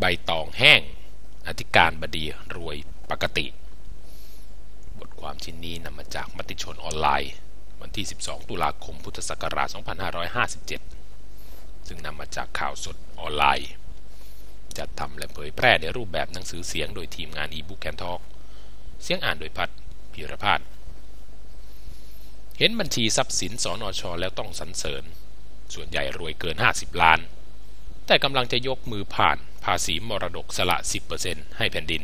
ใบตองแห้ง อธิการบดีรวยปกติ บทความชิ้นนี้นำมาจากมติชนออนไลน์ วันที่ 12 ตุลาคม พุทธศักราช 2557 ซึ่งนำมาจากข่าวสดออนไลน์ จัดทำและเผยแพร่ในรูปแบบหนังสือเสียงโดยทีมงาน e-book and talk เสียงอ่านโดยพัฒพิรพาฒเห็นบัญชีทรัพย์สินสอนอชอแล้วต้องสรรเสริญ ส่วนใหญ่รวยเกิน 50 ล้าน แต่กำลังจะยกมือผ่าน ภาษีมรดกสละ 10%ให้แผ่นดิน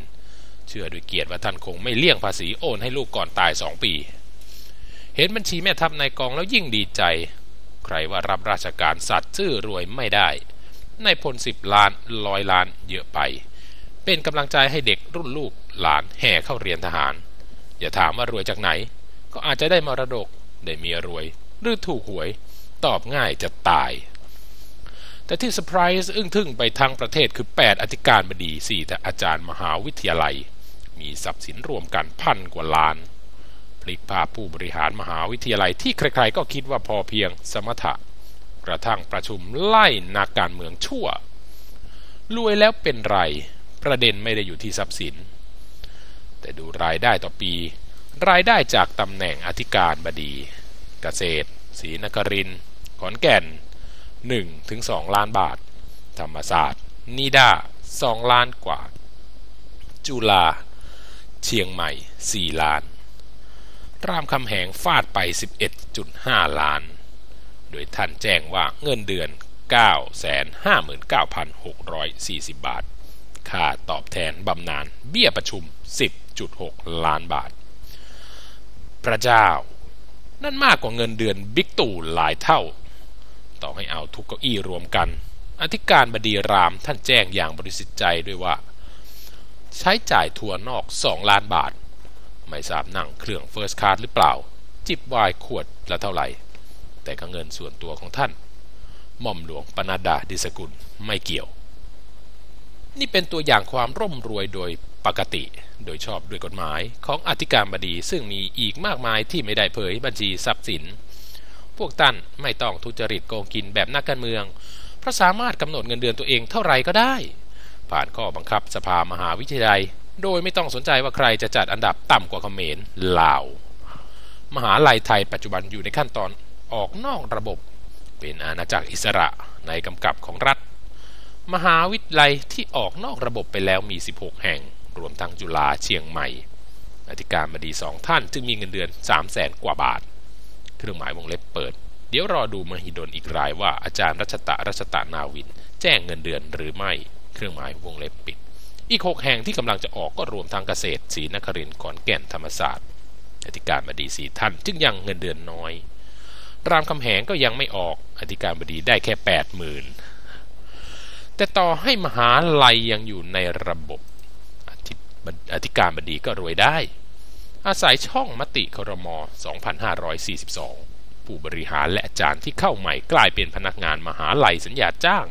เชื่อด้วยเกียรติว่าท่านคงไม่เลี่ยงภาษีโอนให้ลูกก่อนตาย2ปี เห็นบัญชีแม่ทัพนายกองแล้วยิ่งดีใจ ใครว่ารับราชการสัตว์ชื่อรวยไม่ได้ ในพลสิบล้านร้อยล้านเยอะไป เป็นกำลังใจให้เด็กรุ่นลูกหลานแห่เข้าเรียนทหาร อย่าถามว่ารวยจากไหน ก็อาจจะได้มรดกได้เมียรวย หรือถูกหวย ตอบง่ายจะตาย แต่ที่เซอร์ไพรส์อึ้งทึ่งไปทั้งประเทศคือ 8 อธิการบดี4แต่อาจารย์มหาวิทยาลัย มีทรัพย์สินรวมกันพันกว่าล้านพลิกภาพผู้บริหารมหาวิทยาลัยที่ใครๆก็คิดว่าพอเพียงสมถะ กระทั่งประชุมไล่นักการเมืองชั่วรวยแล้วเป็นไร ประเด็นไม่ได้อยู่ที่ทรัพย์สิน แต่ดูรายได้ต่อปี รายได้จากตำแหน่งอธิการบดี เกษตรศรีนครินทร์ขอนแก่น 1ถึง2ล้านบาท ธรรมศาสตร์ นิดา2ล้านกว่า จุฬาเชียงใหม่ 4 ล้าน รามคำแหงฟาดไป 11.5 ล้าน โดยท่านแจ้งว่าเงินเดือน 959,640 บาท ค่าตอบแทนบำนาญเบี้ยประชุม 10.6 ล้านบาท พระเจ้า นั่นมากกว่าเงินเดือนบิ๊กตู่หลายเท่า ต่อให้เอาทุกเก้าอี้รวมกัน อธิการบดีรามท่านแจ้งอย่างบริสุทธิ์ใจด้วยว่า ใช้จ่ายทัวร์นอก2ล้านบาท ไม่ทราบนั่งเครื่องเฟิร์สคลาสหรือเปล่า จิบวายขวดละเท่าไหร่ แต่ก็เงินส่วนตัวของท่านหม่อมหลวงปนาดาดิสกุลไม่เกี่ยว นี่เป็นตัวอย่างความร่ำรวยโดยปกติโดยชอบด้วยกฎหมายของอธิการบดีซึ่งมีอีกมากมายที่ไม่ได้เผยบัญชีทรัพย์สิน พวกท่านไม่ต้องทุจริตโกงกินแบบนักการเมือง เพราะสามารถกำหนดเงินเดือนตัวเองเท่าไรก็ได้ ผ่านข้อบังคับสภามหาวิทยาลัย โดยไม่ต้องสนใจว่าใครจะจัดอันดับต่ำกว่าเขมรลาว มหาลัยไทยปัจจุบันอยู่ในขั้นตอนออกนอกระบบ เป็นอาณาจักรอิสระในกำกับของรัฐ มหาวิทยาลัยที่ออกนอกระบบไปแล้วมี 16 แห่ง รวมทั้งจุฬาเชียงใหม่อธิการบดีสองท่านจึงมีเงินเดือน 3 0 0แสนกว่าบาท เครื่องหมายวงเล็บเปิด เดี๋ยวรอดูมหิดลอีกรายว่าอาจารย์รัชตะรัชตะนาวิน แจ้งเงินเดือนหรือไม่เครื่องหมายวงเล็บปิด อีกหกแห่งที่กำลังจะออกก็รวมทางเกษตรศรีนครินทร์ขอนแก่นธรรมศาสตร์อธิการบดีสีท่านจึงยังเงินเดือนน้อย รามคำแหงก็ยังไม่ออกอธิการบดีได้แค่แปดหมื่นแต่ต่อให้มหาลัยยังอยู่ในระบบอธิการบดีก็รวยได้ อาศัยช่องมติครม 2542 ผู้บริหารและอาจารย์ที่เข้าใหม่กลายเป็นพนักงานมหาลัยสัญญาจ้าง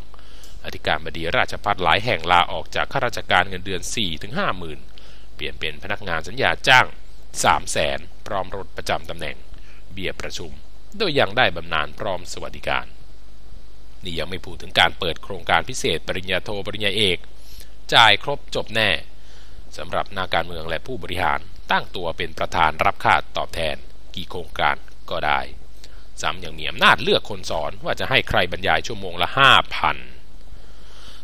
อธิการบดีราชพัฒหลายแห่งลาออกจากข้าราชการเงินเดือน 4-5หมื่นเปลี่ยนเป็นพนักงานสัญญาจ้าง3แสนพร้อมรถประจำตำแหน่ง เบี้ยประชุม โดยยังได้บำนาญพร้อมสวัสดิการ นี่ยังไม่พูดถึงการเปิดโครงการพิเศษปริญญาโทปริญญาเอก จ่ายครบจบแน่สำหรับนาการเมืองและผู้บริหาร ตั้งตัวเป็นประธานรับค่าตอบแทน กี่โครงการก็ได้ซ้ำยังมีอำนาจเลือกคนสอนว่าจะให้ใครบรรยายชั่วโมงละห้าพัน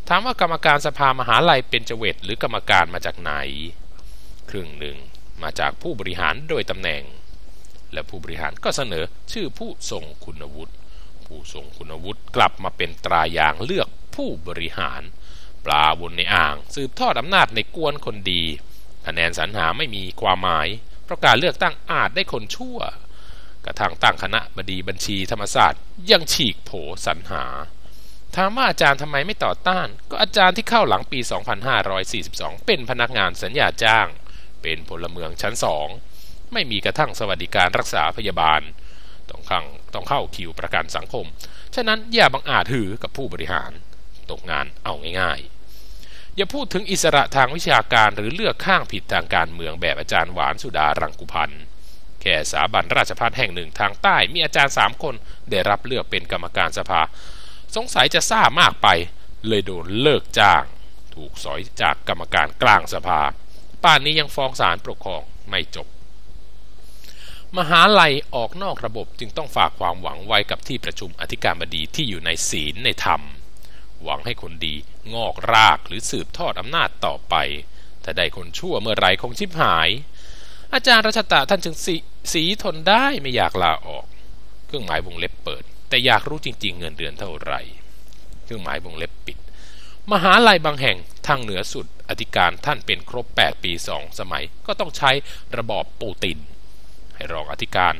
ถามว่ากรรมการสภามหาลัยเป็นเจเวตหรือกรรมการมาจากไหน ครึ่งหนึ่งมาจากผู้บริหารโดยตำแหน่ง และผู้บริหารก็เสนอชื่อผู้ทรงคุณวุฒิผู้ทรงคุณวุฒิกลับมาเป็นตรายางเลือกผู้บริหาร ปลาบนในอ่าง สืบทอดอำนาจในกวนคนดี คะแนนสรรหาไม่มีความหมาย เพราะการเลือกตั้งอาจได้คนชั่ว กระทั่งตั้งคณะบดีบัญชีธรรมศาสตร์ ยังฉีกโผสรรหาถามว่าอาจารย์ทำไมไม่ต่อต้าน ก็อาจารย์ที่เข้าหลังปี 2542 เป็นพนักงานสัญญาจ้าง เป็นพลเมืองชั้นสองไม่มีกระทั่งสวัสดิการรักษาพยาบาล ต้องข้าต้องเข้าคิวประกันสังคม ฉะนั้นอย่าบังอาจหือกับผู้บริหาร ตกงานเอาง่ายๆ อย่าพูดถึงอิสระทางวิชาการหรือเลือกข้างผิดทางการเมืองแบบอาจารย์หวานสุดารังกุพันธ์แค่สถาบันราชภัฏแห่งหนึ่งทางใต้มีอาจารย์สามคนได้รับเลือกเป็นกรรมการสภา สงสัยจะซ่ามากไป เลยโดนเลิกจ้าง ถูกสอยจากกรรมการกลางสภา ป่านนี้ยังฟ้องศาลปกครองไม่จบ มหาลัยออกนอกระบบจึงต้องฝากความหวังไว้กับที่ประชุมอธิการบดีที่อยู่ในศีลในธรรม หวังให้คนดีงอกรากหรือสืบทอดอำนาจต่อไป แต่ได้คนชั่วเมื่อไรคงชิบหาย อาจารย์รัชตะท่านจึงสสีทนได้ไม่อยากลาออก เครื่องหมายวงเล็บเปิด แต่อยากรู้จริง ๆ เงินเดือนเท่าไหร่ เครื่องหมายวงเล็บปิด มหาลัยบางแห่งทางเหนือสุดอธิการท่านเป็นครบ 8 ปีสองสมัย ก็ต้องใช้ระบอบปูติน ให้รองอธิการ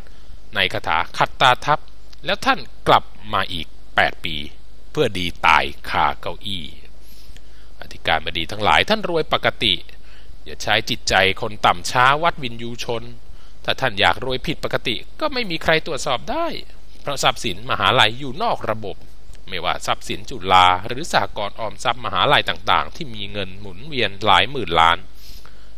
ในคาถาขัดตาทับ แล้วท่านกลับมาอีก 8 ปี เพื่อดีตายคาเก้าอี้ อธิการบดีทั้งหลายท่านรวยปกติ อย่าใช้จิตใจคนต่ำช้าวัดวินยูชน ถ้าท่านอยากรวยผิดปกติก็ไม่มีใครตรวจสอบได้ เพราะทรัพย์สินมหาลัยอยู่นอกระบบ ไม่ว่าทรัพย์สินจุฬาหรือสหกรณ์ออมทรัพย์มหาลัยต่างๆ ที่มีเงินหมุนเวียนหลายหมื่นล้าน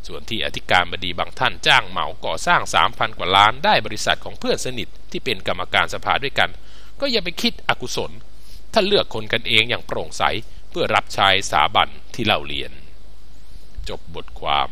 ส่วนที่อธิการบดีบางท่านจ้างเหมาก่อสร้าง3,000กว่าล้านได้บริษัทของเพื่อนสนิทที่เป็นกรรมการสภาด้วยกัน ก็อย่าไปคิดอกุศล ถ้าเลือกคนกันเองอย่างโปร่งใสเพื่อรับใช้สาบันที่เล่าเรียน จบบทความ